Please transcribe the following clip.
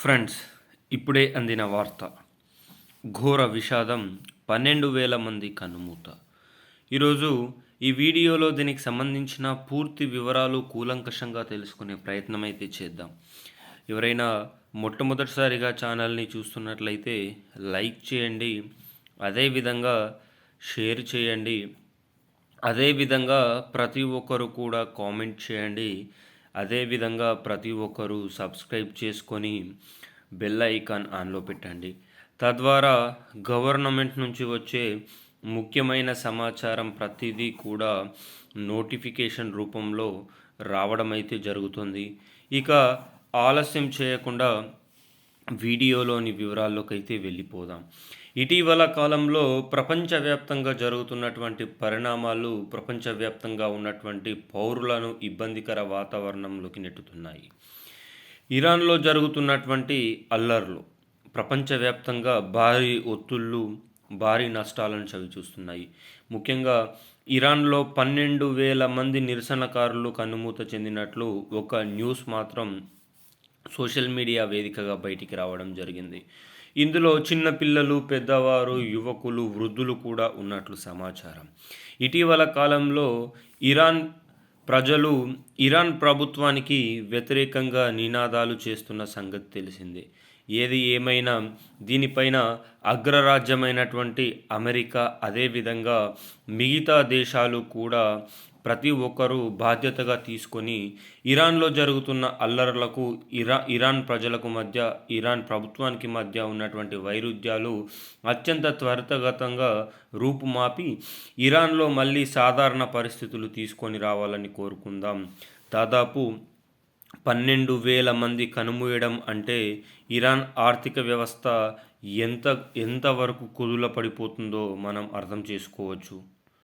Friends ఇప్పుడే అందిన వార్త. ఘోర విషాదం పన్నెండు వేల మంది కనుమూత ఈరోజు ఈ వీడియోలో దీనికి సంబంధించిన పూర్తి వివరాలు కూలంకషంగా తెలుసుకునే ప్రయత్నం అయితే చేద్దాం. ఎవరైనా మొట్టమొదటిసారిగా ఛానల్ని చూస్తున్నట్లయితే లైక్ చేయండి అదేవిధంగా షేర్ చేయండి అదేవిధంగా ప్రతి ఒక్కరు కూడా కామెంట్ చేయండి. అదేవిధంగా ప్రతి ఒక్కరూ సబ్స్క్రైబ్ చేసుకొని బెల్ ఐకాన్ ఆన్లో పెట్టండి. తద్వారా గవర్నమెంట్ నుంచి వచ్చే ముఖ్యమైన సమాచారం ప్రతిదీ కూడా నోటిఫికేషన్ రూపంలో రావడం అయితే జరుగుతుంది. ఇక ఆలస్యం చేయకుండా వీడియోలోని వివరాల్లోకి అయితే వెళ్ళిపోదాం. ఇటీవల కాలంలో ప్రపంచవ్యాప్తంగా జరుగుతున్నటువంటి పరిణామాలు ప్రపంచవ్యాప్తంగా ఉన్నటువంటి పౌరులను ఇబ్బందికర వాతావరణంలోకి నెట్టుతున్నాయి. ఇరాన్లో జరుగుతున్నటువంటి అల్లర్లు ప్రపంచవ్యాప్తంగా భారీ ఒత్తుళ్ళు భారీ నష్టాలను చవిచూస్తున్నాయి. ముఖ్యంగా ఇరాన్లో పన్నెండు వేల మంది నిరసనకారులు కన్నుమూత చెందినట్లు ఒక న్యూస్ మాత్రం సోషల్ మీడియా వేదికగా బయటికి రావడం జరిగింది. ఇందులో చిన్న పిల్లలు పెద్దవారు యువకులు వృద్ధులు కూడా ఉన్నట్లు సమాచారం. ఇటీవల కాలంలో ఇరాన్ ప్రజలు ఇరాన్ ప్రభుత్వానికి వ్యతిరేకంగా నినాదాలు చేస్తున్న సంగతి తెలిసిందే. ఏది ఏమైనా దీనిపైన అగ్రరాజ్యమైనటువంటి అమెరికా అదేవిధంగా మిగతా దేశాలు కూడా ప్రతి ఒక్కరూ బాధ్యతగా తీసుకొని ఇరాన్లో జరుగుతున్న అల్లర్లకు ఇరా ఇరాన్ ప్రజలకు మధ్య ఇరాన్ ప్రభుత్వానికి మధ్య ఉన్నటువంటి వైరుధ్యాలు అత్యంత త్వరితగతంగా రూపుమాపి ఇరాన్లో మళ్ళీ సాధారణ పరిస్థితులు తీసుకొని రావాలని కోరుకుందాం. దాదాపు పన్నెండు వేల మంది కనుమూయడం అంటే ఇరాన్ ఆర్థిక వ్యవస్థ ఎంత ఎంతవరకు కుదుల పడిపోతుందో మనం అర్థం చేసుకోవచ్చు.